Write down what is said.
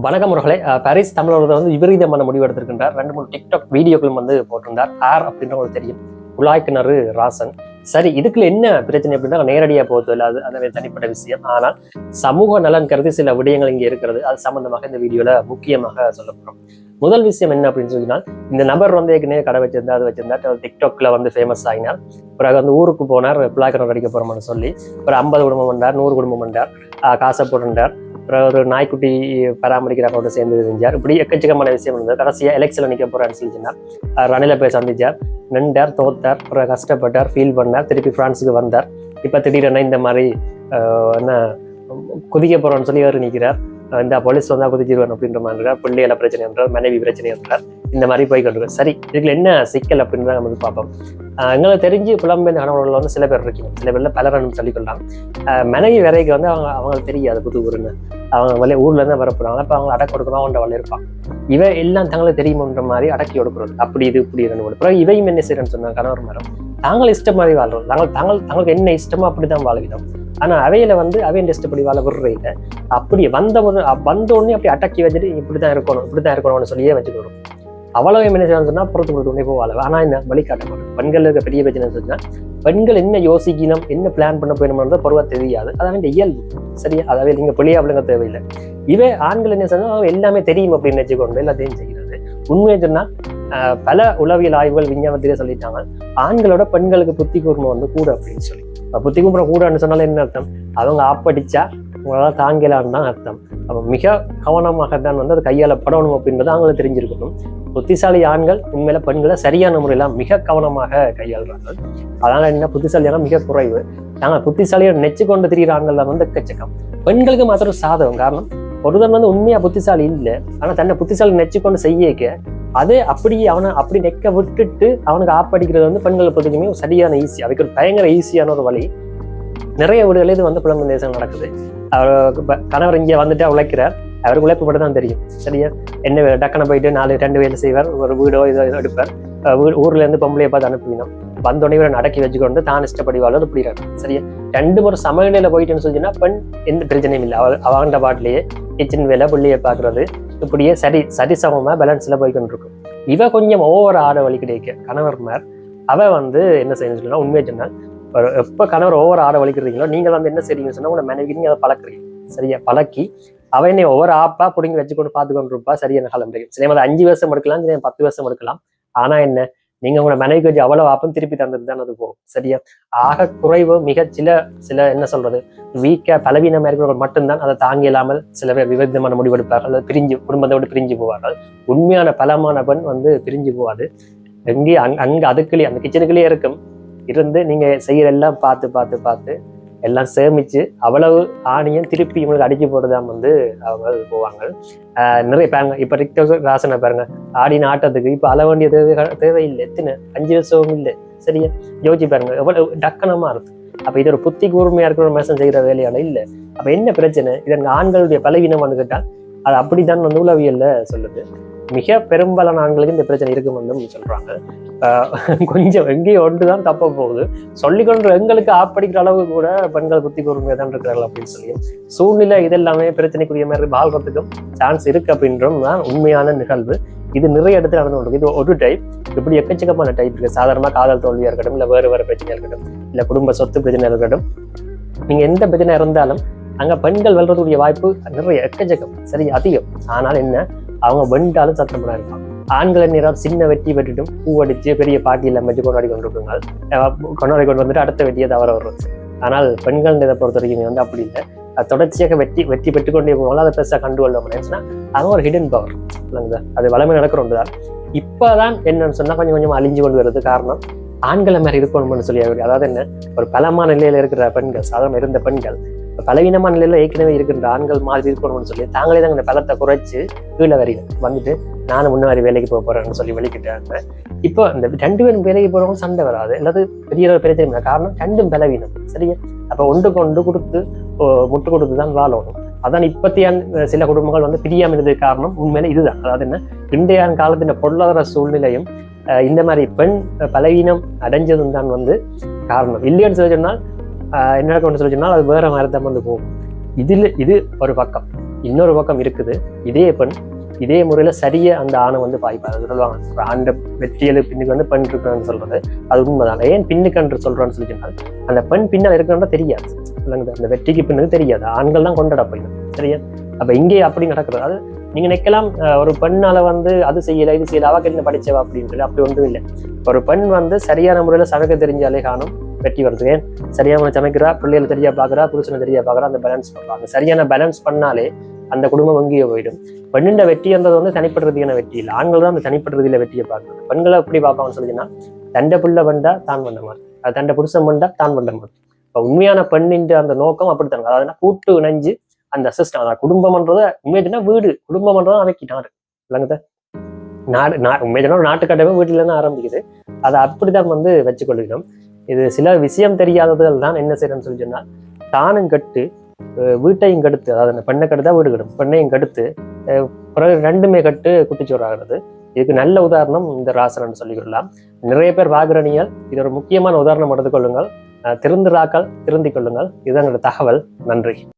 வணக்கம் முருகலை பாரிஸ் தமிழர்கள் வந்து விபரீதமான முடிவு எடுத்திருக்கின்றார். ரெண்டு மூணு டிக்டாக் வீடியோக்களும் வந்து போட்டிருந்தார். ஆர் அப்படின்றவங்களுக்கு தெரியும். குழாய் கிணறு ராசன். சரி இதுக்குள்ள என்ன பிரச்சனை அப்படின்னா நேரடியாக போகிறது இல்லை. அது மாதிரி தனிப்பட்ட விஷயம். ஆனால் சமூக நலன் கருதி சில விடயங்கள் இங்கே இருக்கிறது. அது சம்பந்தமாக இந்த வீடியோவில் முக்கியமாக சொல்ல முதல் விஷயம் என்ன அப்படின்னு சொன்னால் இந்த நபர் வந்து ஏற்கனவே கடை வச்சிருந்தா அது வச்சிருந்தா டிக்டாக்ல வந்து ஃபேமஸ் ஆகினார். பிறகு வந்து ஊருக்கு போனார் குழாய் கடிக்க அடிக்க போறோம்னு சொல்லி. ஒரு ஐம்பது குடும்பம் வந்தார் நூறு குடும்பம் வந்தார். காசை போட்டுட்டார் அப்புறம் ஒரு நாய்க்குட்டி பராமரிக்கிறவங்களோட சேர்ந்து செஞ்சார். இப்படி எக்கச்சக்கமான விஷயம் இருந்தது கடைசியாக எலெக்ஷனில் நிற்க போறான்னு சொல்லி சொன்னார். ரணில போய் சந்திச்சார். நின்றார் தோத்தார் அப்புறம் கஷ்டப்பட்டார் ஃபீல் பண்ணார் திருப்பி பிரான்ஸுக்கு வந்தார். இப்போ திடீரென இந்த மாதிரி என்ன குதிக்க போகிறோன்னு சொல்லி அவர் நிற்கிறார் இந்த போலீஸ் வந்தால் குதிச்சிருவார் அப்படின்ற மாதிரி இருக்கார் பிள்ளைகள பிரச்சனை என்றார் மனைவி பிரச்சனை என்றார். இந்த மாதிரி போய் சரி இதுல என்ன சிக்கல் அப்படின்னு நம்ம வந்து பார்ப்போம். அஹ் எங்களுக்கு தெரிஞ்சு புலம்பெயர்ந்த கணவர்கள் வந்து சில பேர் இருக்கீங்க. சில பேர்ல பலரன்னு சொல்லிக்கொள்ளலாம் மனைவி வரைக்கும் வந்து அவங்க அவங்களுக்கு தெரியாது புது ஊருன்னு. அவங்க வழிய ஊர்ல இருந்து வரப்போறாங்க அப்ப அவங்க அடக்க கொடுக்கணும் அவங்க வழிய இருப்பான் இவ எல்லாம் தங்களை தெரியுமன்ற மாதிரி அடக்கி கொடுக்குறது. அப்படி இது இப்படி ரெண்டு மூணு இவையும் என்ன செய்யறேன்னு சொன்னாங்க கணவர் மரம். தாங்கள் இஷ்டம் மாதிரி வாழ்றோம். தாங்கள் தாங்கள் தங்களுக்கு என்ன இஷ்டமோ அப்படிதான் வாழ்கிறோம். ஆனா அவையில வந்து அவையின் இஷ்டப்படி வாழ விடுற இல்லை அப்படி வந்த உடனே வந்த உடனே அப்படி அடக்கி வச்சுட்டு இப்படிதான் இருக்கணும் இப்படிதான் இருக்கணும்னு சொல்லியே வச்சுக்கிறோம் அவ்வளவு என்ன செய்யணும்னா சொன்னா புறத்து கொடுத்து உடனே போவாள் ஆனா என்ன வழிகாட்ட மாட்டோம் பெண்களுக்கு பெரிய பிரச்சனை சொன்னா பெண்கள் என்ன யோசிக்கணும் என்ன பிளான் பண்ண போயணும்ன்றது பொருவா தெரியாது. அதாவது இந்த இயல்பு. சரியா? அதாவது நீங்கள் பிள்ளையா அப்படிங்க தேவையில்லை. இவே ஆண்கள் என்ன செய்யணும் அவங்க எல்லாமே தெரியும் அப்படின்னு வச்சுக்கொண்டு எல்லாத்தையும் செய்கிறது உண்மையை சொன்னா ஆஹ், பல உளவியல் ஆய்வுகள் விஞ்ஞானத்திலே சொல்லிட்டாங்க. ஆண்களோட பெண்களுக்கு புத்தி கூர்மை வந்து கூட அப்படின்னு சொல்லி. புத்தி கூர்மை கூடன்னு சொன்னாலும் என்ன அர்த்தம்? அவங்க ஆப்படிச்சா உங்களால் தாங்கலான்னு தான் அர்த்தம். அப்போ மிக கவனமாக தான் வந்து அது கையாளப்படணும் அப்படின்றது அவங்களுக்கு தெரிஞ்சிருக்கணும். புத்திசாலி ஆண்கள் உண்மையில பெண்களை சரியான முறையில் மிக கவனமாக கையாளுறாங்க அதனால என்ன புத்திசாலியான மிக குறைவு. நாங்கள் புத்திசாலியை நெச்சு கொண்டு திரிகிற ஆண்கள் தான் வந்து எக்கச்சக்கம். பெண்களுக்கு மாத்திரம் சாதகம். காரணம் ஒருத்தன் வந்து உண்மையாக புத்திசாலி இல்லை. ஆனால் தன்னை புத்திசாலி நெச்சு கொண்டு செய்யக்க அது அப்படியே அவனை அப்படி நெக்க விட்டுட்டு அவனுக்கு ஆப்படிக்கிறது வந்து பெண்களை பொறுத்தவரைக்குமே சரியான ஈஸி அதுக்கு ஒரு பயங்கர ஈஸியான ஒரு வழி. நிறைய வீடுகளில் இது வந்து புலம்பெயர் தேசம் நடக்குது. அவர் கணவர் இங்கே வந்துட்டு உழைக்கிறார். அவருக்கு உழைப்பு மட்டும் தான் தெரியும். சரியா? என்ன டக்குன்னு போயிட்டு நாலு ரெண்டு வேலை செய்வார். ஒரு வீடோ இதோ இதோ எடுப்பார். அஹ் ஊர் ஊர்ல இருந்து பொம்பளையை பார்த்து அனுப்பினோம் வந்தோடனே இவரை அடக்கி வச்சுக்கொண்டு தான் இஷ்டப்படி வாழ்வது அப்படிறாரு சரியா? ரெண்டு ஒரு சமநிலையில போயிட்டுன்னு சொல்லிச்சுன்னா பெண் எந்த பிரச்சனையும் இல்லை. அவ அவண்ட பாட்டிலேயே கிச்சன் வேலை பிள்ளையை பார்க்குறது இப்படியே சரி சரிசமமா பேலன்ஸ்ல போய்கொண்டு இருக்கும். இவ கொஞ்சம் ஓவர் ஆட வழி கிடைக்க கணவர்மார் அவ வந்து என்ன செய்யணும்னு சொன்னா உண்மையை சொன்னால் எப்போ கணவர் ஓவர் ஆட வலிக்கிறீங்களோ நீங்கள் வந்து என்ன செய்றீங்கன்னு சொன்னால் உங்களை மனைவிக்கு நீங்கள் அதை பழக்கிறீங்க. சரியா? பழக்கி அவ என்னை ஒவ்வொரு ஆப்பா பிடிங்கி வச்சுக்கொண்டு பார்த்துக்கொண்டு இருப்பா சரியான காலம் முடியும். சரி அது அஞ்சு வருஷம் எடுக்கலாம் சரி பத்து வருஷம் எடுக்கலாம். ஆனா என்ன? நீங்க உங்களோட மனைவிக்கு வச்சு அவ்வளவு ஆப்பம் திருப்பி தந்தது தான் அது போகும் சரியா? ஆக குறைவு மிக சில சில என்ன சொல்றது? வீக்கா பலவீனமா இருக்கிறவர்கள் மட்டும்தான் அதை தாங்கி இல்லாமல் சில பேர் விபரீதமான முடிவெடுப்பார்கள் அல்லது பிரிஞ்சு குடும்பத்தை விட்டு பிரிஞ்சு போவார்கள். உண்மையான பலமான பெண் வந்து பிரிஞ்சு போவாது எங்கே அங் அங்க அதுக்குள்ளேயே அந்த கிச்சனுக்குள்ளேயே இருக்கும். இருந்து நீங்கள் செய்யற எல்லாம் பார்த்து பார்த்து பார்த்து எல்லாம் சேமிச்சு அவ்வளவு ஆணியம் திருப்பி இவங்களுக்கு அடிக்க போட்டுதான் வந்து அவங்க போவாங்க. நிறைய பாருங்க இப்போ ரிக்டர் ராசனை பாருங்க. ஆடின ஆட்டத்துக்கு இப்போ அள வேண்டிய தேவை தேவையில்லை. எத்தனை? அஞ்சு வருஷமும் இல்லை. சரியா? யோசிச்சு பாருங்க எவ்வளவு டக்கனமாக இருக்கு. அப்போ இது ஒரு புத்தி கூர்மையாக இருக்கிற ஒரு மனுஷன் செய்யற வேலையால இல்லை. அப்போ என்ன பிரச்சனை? இதன் ஆண்களுடைய பலவீனமானு கேட்டால் அது அப்படித்தான் வந்து உளவியல்ல சொல்லுது. மிக பெரும்பாலான ஆண்களுக்கு இந்த பிரச்சனை இருக்குமென்னு சொல்றாங்க. கொஞ்சம் எங்கேயும் ஒன்று தான் தப்ப போகுது. சொல்லிக்கொண்டு எங்களுக்கு ஆப்படிக்கிற அளவு கூட பெண்கள் புத்தி கூர்மையாக தான் இருக்கிறார்கள் அப்படின்னு சொல்லி சூழ்நிலை இதெல்லாமே பிரச்சனைக்குரிய மாதிரி வாழ்றதுக்கும் சான்ஸ் இருக்கு அப்படின்றும் தான் உண்மையான நிகழ்வு. இது நிறைய இடத்துல நடந்து கொண்டு இது ஒரு டைப் இப்படி எக்கச்சக்கமான டைப் இருக்கு. சாதாரணமா காதல் தோல்வியா இருக்கட்டும் இல்லை வேறு வேறு பிரச்சனையா இருக்கட்டும் இல்ல குடும்ப சொத்து பிரச்சனையாக இருக்கட்டும். நீங்க எந்த பிரச்சனை இருந்தாலும் அங்க பெண்கள் வெல்றதுடைய வாய்ப்பு நிறைய எக்கச்சக்கம். சரி அதிகம். ஆனால் என்ன? அவங்க வெண்டாலும் சத்தப்படா இருப்பாங்க ஆண்கள் நேரம் சின்ன வெட்டி வெட்டிட்டும் பூ அடிச்சு பெரிய பாட்டி எல்லாம் வச்சு கொண்டாடி கொண்டு இருப்பாங்க கொண்டாடி கொண்டு வந்துட்டு அடுத்த வெட்டியை தவற வர்றது. ஆனால் பெண்கள் இதை பொறுத்த வரைக்கும் வந்து அப்படி இல்லை. தொடர்ச்சியாக வெட்டி வெட்டி பெற்றுக்கொண்டே போகலாம் அதை பெருசாக கண்டு கொள்ள முடியும்னா அவங்க ஒரு ஹிடன் பவர் இல்லைங்க அது வளமை நடக்கிற ஒன்று தான் இப்போதான் என்னன்னு சொன்னா கொஞ்சம் கொஞ்சம் அழிஞ்சு கொண்டு வருது காரணம் ஆண்களை மாதிரி இருக்கணும்னு சொல்லி அவர். அதாவது என்ன? ஒரு பலமான நிலையில இருக்கிற பெண்கள் சாதாரண இருந்த பெண்கள் பலவீனமான நிலையில ஏற்கனவே இருக்கின்ற ஆண்கள் மாதிரி இருக்கணும்னு சொல்லி தாங்களே தான் இந்த பலத்தை குறைச்சு கீழே வரி வந்துட்டு நானும் முன்னாடி வேலைக்கு போக போறேன்னு சொல்லி வெளிக்கிட்டாங்க இப்போ இந்த ரெண்டு பேரும் வேலைக்கு போறவங்க சண்டை வராது. அல்லது பெரிய ஒரு பிரச்சனை இல்லை. காரணம் ரெண்டும் பலவீனம். சரியா? அப்ப ஒன்றுக்கு ஒன்று கொடுத்து முட்டு கொடுத்து தான் வாழணும். அதான் இப்பத்திய சில குடும்பங்கள் வந்து பிரியாம இருந்ததுக்கு காரணம் உண்மையில இதுதான். அதாவது என்ன? இன்றைய காலத்தின் பொருளாதார சூழ்நிலையும் இந்த மாதிரி பெண் பலவீனம் அடைஞ்சதும் தான் வந்து காரணம். இல்லைன்னு சொல்லி சொன்னால் என்ன நடக்கும்னு சொல்லி சொன்னால் அது வேற மாதிரி தான் வந்து போகும். இதில் இது ஒரு பக்கம். இன்னொரு பக்கம் இருக்குது. இதே பெண் இதே முறையில் சரியாக அந்த ஆணை வந்து பாய்ப்பார் அது சொல்லுவாங்க ஒரு ஆண்ட வெற்றியலு பின்னுக்கு வந்து பெண் இருக்கிறான்னு சொல்றது. அது உண்மைதான்? ஏன் பின்னுக்கன்று சொல்கிறான்னு சொல்லி சொன்னால் அந்த பெண் பின்னால் இருக்கிறன்றா தெரியாது. இல்லைங்க அந்த வெற்றிக்கு பின்னுக்கு தெரியாது. ஆண்கள் தான் கொண்டாட போயிடும். சரியா? அப்போ இங்கே அப்படி நடக்கிறது. அது நீங்க நினைக்கலாம் ஒரு பெண்ணால வந்து அது செய்யலை இது செய்யலை அவ என்ன படிச்சவா அப்படின்னு சொல்லி அப்படி ஒன்றும் இல்லை. ஒரு பெண் வந்து சரியான முறையில் சமைக்க தெரிஞ்சாலே காணும். வெட்டி வருது சரியாக சமைக்கிறா பிள்ளைகள் தெரியா பாக்குறா புருஷனை தெரியா பாக்குறா அந்த பேலன்ஸ் பண்றாங்க சரியான பேலன்ஸ் பண்ணாலே அந்த குடும்பம் வங்கியே போயிடும். பெண்ணின் வெற்றின்றது வந்து தனிப்படுறதுக்கான வெட்டி வெற்றி இல்லை. ஆண்கள் தான் அந்த தனிப்படுறதுல ரீதியில வெற்றியை பார்க்கணும் பெண்களை எப்படி பார்ப்பாங்கன்னு சொல்லிங்கன்னா தண்டை புள்ள பண்ணா தான் பண்ண மாதிரி. அது தண்டை புருஷன் பண்ணா தான் பண்ண மாதிரி. இப்போ உண்மையான பெண்ணின் அந்த நோக்கம் அப்படித்தான். அதாவது கூட்டு இணைஞ்சு அந்த சிஸ்டம் அதாவது குடும்பம்ன்றத உண்மையினா வீடு. குடும்பம்ன்றதை அமைக்கி நாடு இல்லைங்க நாடு நா உண்மையான ஒரு நாட்டு வீட்டுல இருந்து ஆரம்பிக்குது. அதை அப்படிதான் வந்து வச்சுக்கொள்கிறோம். இது சில விஷயம் தெரியாததுகள் தான் என்ன செய்யறேன்னு சொல்லி சொன்னால் தானும் கட்டு வீட்டையும் கடுத்து அதாவது அந்த பெண்ணை கடுத்தா வீடு கடும் பெண்ணையும் கடுத்து அஹ் பிறகு ரெண்டுமே கட்டு குட்டிச்சோறாகிறது. இதுக்கு நல்ல உதாரணம் இந்த ராசனன்னு சொல்லிக்கொள்ளலாம் நிறைய பேர் வாகரணிகள் இது ஒரு முக்கியமான உதாரணம் எடுத்துக்கொள்ளுங்கள் அஹ் திருந்துராக்கள் திருந்திக் கொள்ளுங்கள். இதுதான் தகவல். நன்றி.